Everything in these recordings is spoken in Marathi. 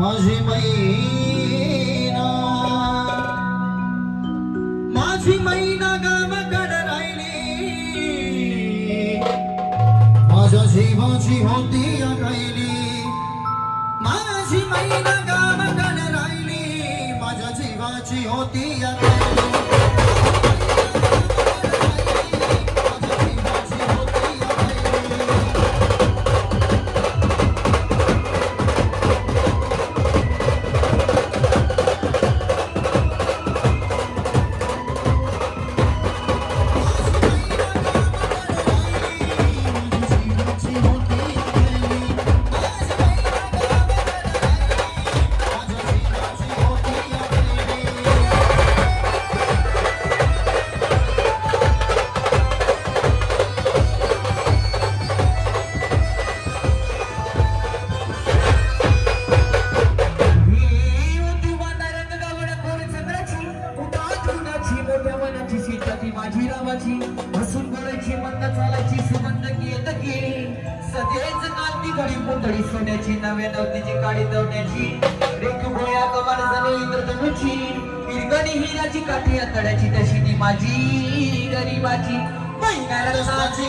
माझी मैना माझी मैना गावाकड राहिली। माझ्या जीवाची होती राहिली माझी मैना गावाकड राहिली। माझ्या जीवाची होती राहिली माझी रामाची. हसून बोलायची मंद चालायची सुगंध येत की सदैच कांती घडी पुतळी सोन्याची नव्या नवतीची काळी दवण्याची. रेख गोळ्या कमाल जणू इंद्रधनुची पिरगणी हिराची काठी आतड्याची तशी ती माझी गरीबाची. महिन्याला साची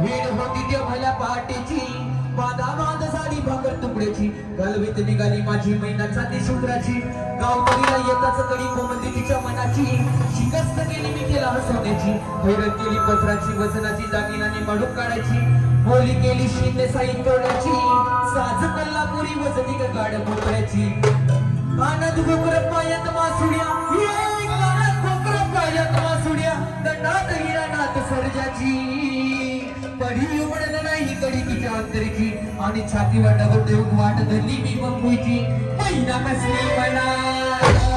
जाण्याची होती ते भल्या पहाटेची. बाधा बांध झाली भाकर तुकड्याची. गलवीत निघाली माझी मैनाचा ती शुक्राची गावकरीला येताच कडी कोमंदी तिच्या मनाची. शिकस्त केली मी केला हसवण्याची. हैरत केली पसराची वजनाची दागिनाने मडूक काढायची. बोली केली शिंदे साई तोडायची. साज कल्लापुरी वजनी गाड मोकळ्याची. कानात गोकर पायात मासुड्या. आणि छातीवर डबल देऊन वाट धरली. मी मुंबईची महिना कसली मला